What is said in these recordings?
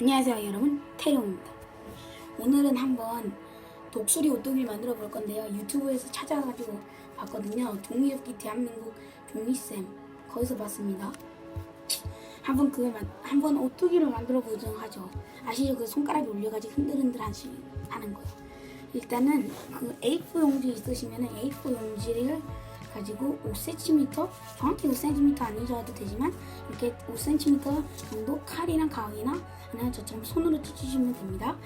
안녕하세요 여러분. 태용입니다. 오늘은 한번 독수리 오뚜기를 만들어 볼 건데요. 유튜브에서 찾아가지고 봤거든요. 종이접기 대한민국 종이쌤. 거기서 봤습니다. 한번 그걸 만- 한번 오뚜기를 만들어 보도록 하죠. 아시죠? 그 손가락에 올려가지고 흔들흔들 하시, 하는 거요. 일단은 그 A4 용지 있으시면 A4 용지를 가지고 5cm 정확히 5cm 아니셔도 되지만 이렇게 5cm 정도 칼이랑 가위나 아니면 저처럼 손으로 찢으시면 됩니다.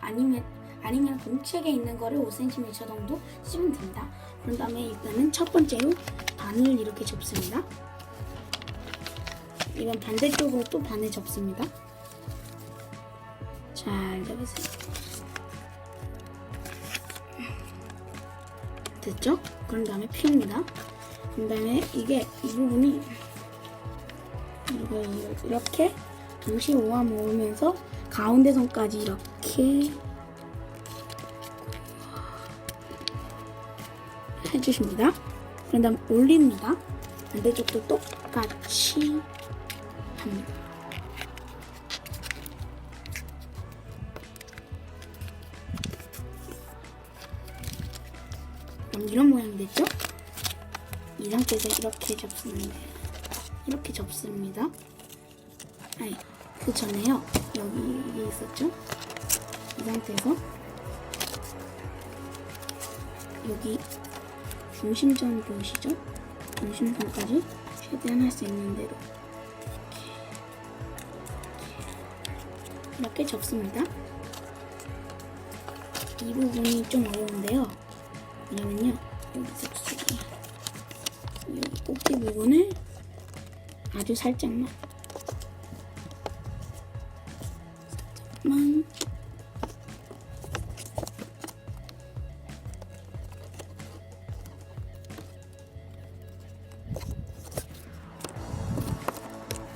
아니면 아니면 공책에 있는 거를 5cm 정도 찢으면 됩니다. 그런 다음에 일단은 첫 번째로 반을 이렇게 접습니다. 이번 반대쪽으로 또 반을 접습니다. 잘 잡으세요. 됐죠? 그런 다음에 피웁니다. 그런 다음에 이게 이 부분이 이렇게 동시에 모아 모으면서 가운데 선까지 이렇게 해주십니다. 그런 다음 올립니다. 반대쪽도 똑같이 그럼 이런 모양이 됐죠? 이 상태에서 이렇게 접습니다. 이렇게 접습니다. 아니, 그 전에요. 여기 있었죠? 이 상태에서 여기 중심점 보이시죠? 중심점까지 최대한 할 수 있는 대로 이렇게 접습니다. 이 부분이 좀 어려운데요. 왜냐면요, 여기 접수기 여기 꼭지 부분을 아주 살짝만. 살짝만.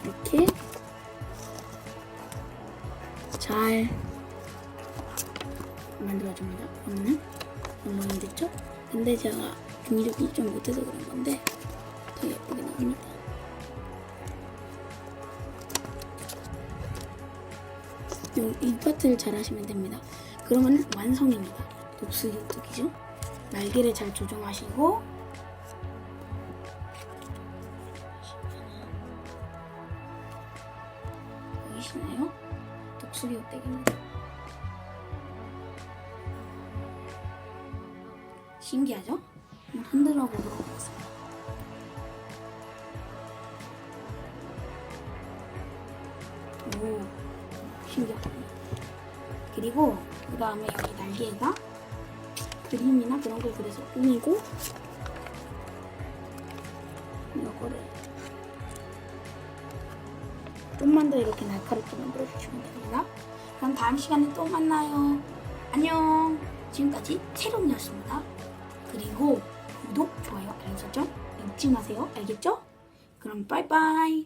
이렇게 잘 만들어줍니다. 그러면 은 모양이 됐죠? 근데 제가 종이접기 좀 못해서 그런 건데 더 예쁘게 나옵니다. 요, 이 파트를 잘 하시면 됩니다. 그러면 완성입니다. 독수리 오뚜기죠? 날개를 잘 조정하시고 보이시나요? 독수리 오뚜기입니다. 신기하죠? 흔들어 보도록 하겠습니다. 오, 신기하다. 그리고 그 다음에 여기 날개에다 그림이나 그런 걸 그려서 꾸미고 이거를 좀만 더 이렇게 날카롭게 만들어 주시면 됩니다. 그럼 다음 시간에 또 만나요. 안녕. 지금까지 채롱이었습니다. 그리고 구독, 좋아요, 알림 설정 잊지 마세요. 알겠죠? 그럼 빠이빠이.